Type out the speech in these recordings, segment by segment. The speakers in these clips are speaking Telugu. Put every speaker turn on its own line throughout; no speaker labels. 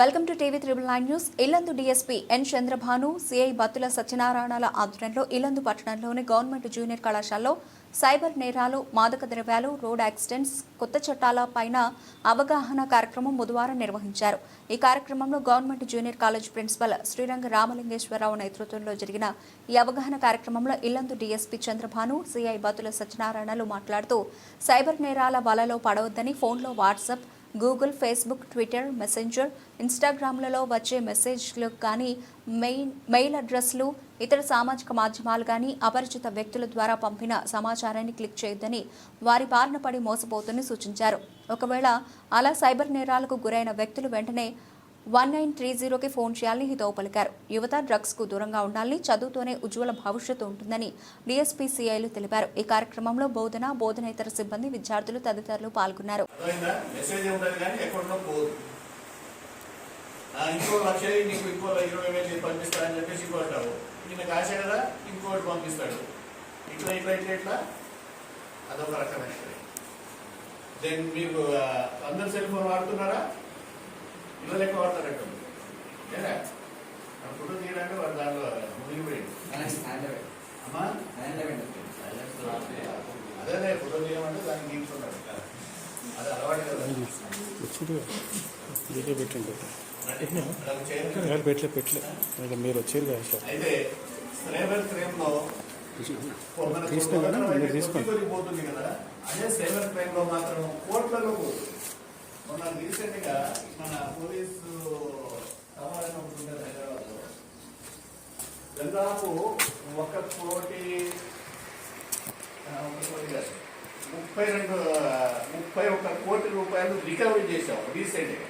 Welcome to TV triple nine news. Yellandu DSP N Chandrabhanu CI Battula సత్యనారాయణల ఆధ్వర్యంలో ఇల్లందు పట్టణంలోని గవర్నమెంట్ జూనియర్ కళాశాలలో సైబర్ నేరాలు మాదక ద్రవ్యాలు రోడ్ యాక్సిడెంట్స్ కొత్త చట్టాల పైన అవగాహన కార్యక్రమం బుధవారం నిర్వహించారు. ఈ కార్యక్రమంలో government junior college principal Sriranga Ramalingeswararao నేతృత్వంలో జరిగిన ఈ అవగాహన కార్యక్రమంలో ఇల్లందు డీఎస్పీ చంద్రభాను సిఐ బతుల సత్యనారాయణలు మాట్లాడుతూ సైబర్ నేరాల వలలో పడవద్దని ఫోన్లో WhatsApp Google Facebook Twitter Messenger ఇన్స్టాగ్రామ్లలో వచ్చే మెసేజ్లు కానీ మెయిన్ మెయిల్ అడ్రస్లు ఇతర సామాజిక మాధ్యమాలు కానీ అపరిచిత వ్యక్తుల ద్వారా పంపిన సమాచారాన్ని క్లిక్ చేయొద్దని వారి బారిన పడి మోసపోతుందని సూచించారు. ఒకవేళ అలా సైబర్ నేరాలకు గురైన వ్యక్తులు వెంటనే వన్ నైన్ త్రీ జీరోకి ఫోన్ చేయాలని హితవు పలికారు. యువత డ్రగ్స్కు దూరంగా ఉండాలని చదువుతోనే ఉజ్వల భవిష్యత్తు ఉంటుందని డీఎస్పీ సిఐలు తెలిపారు. ఈ కార్యక్రమంలో బోధన బోధనేతర సిబ్బంది విద్యార్థులు తదితరులు పాల్గొన్నారు.
ఇంకో లక్ష నీకు ఇంకో ఇరవై వేలు నేను చెప్పేసి ఇంకో అంటావు ఈయనకు ఆశ కదా ఇంకోటి పంపిస్తాడు. ఇట్లా ఇట్లా ఇట్లా ఇట్లా? అదొక రకమైన దెన్ మీకు అందరు సెల్ ఫోన్ వాడుతున్నారా? ఇళ్ళ లెక్క వాడతారట లేదా ఫోటో తీయడానికి వాడు దాంట్లో మునిగిపోయింది అమ్మా? అదే ఫోటో తీయమంటే దాన్ని తీసుకున్నాడు అది అలవాటు కదా.
పెట్టండి
దానికి
పెట్టలే పెట్టలే. ఇంకా మీరు వచ్చారు కదా సార్.
అయితే
తీసుకోండి మీరు తీసుకోండి.
పోతుంది కదా. అదే సైబర్ క్రైమ్లో మాత్రం కోట్లలో పోతుంది. మొన్న రీసెంట్గా మన పోలీసు సమావేశం ఉంటుంది హైదరాబాద్లో దాదాపు ఒక కోటి ఒక కోటి కాదు. ముప్పై రెండు ముప్పై ఒక్క కోటి రూపాయలు రికవరీ చేశాం రీసెంట్గా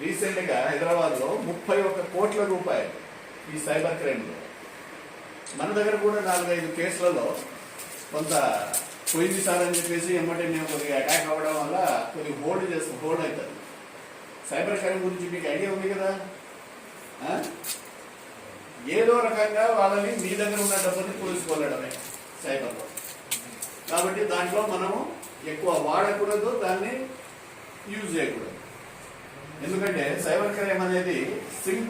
రీసెంట్గా హైదరాబాద్లో ముప్పై ఒక్క కోట్ల రూపాయలు ఈ సైబర్ క్రైమ్లో మన దగ్గర కూడా నాలుగైదు కేసులలో కొంత పోయింది సార్ అని చెప్పేసి ఎమ్మటే మేము కొద్దిగా అటాక్ అవ్వడం వల్ల కొద్దిగా హోల్డ్ చేస్తాం హోల్డ్ అవుతుంది సైబర్ క్రైమ్ గురించి మీకు ఐడియా ఉంది కదా? ఏదో రకంగా వాళ్ళని మీ దగ్గర ఉన్న డబ్బుని పోల్చుకోలేడమే సైబర్లో కాబట్టి దాంట్లో మనము ఎక్కువ వాడకూడదు దాన్ని యూజ్ చేయకూడదు. ఎందుకంటే సైబర్ క్రైమ్ అనేది సింపుల్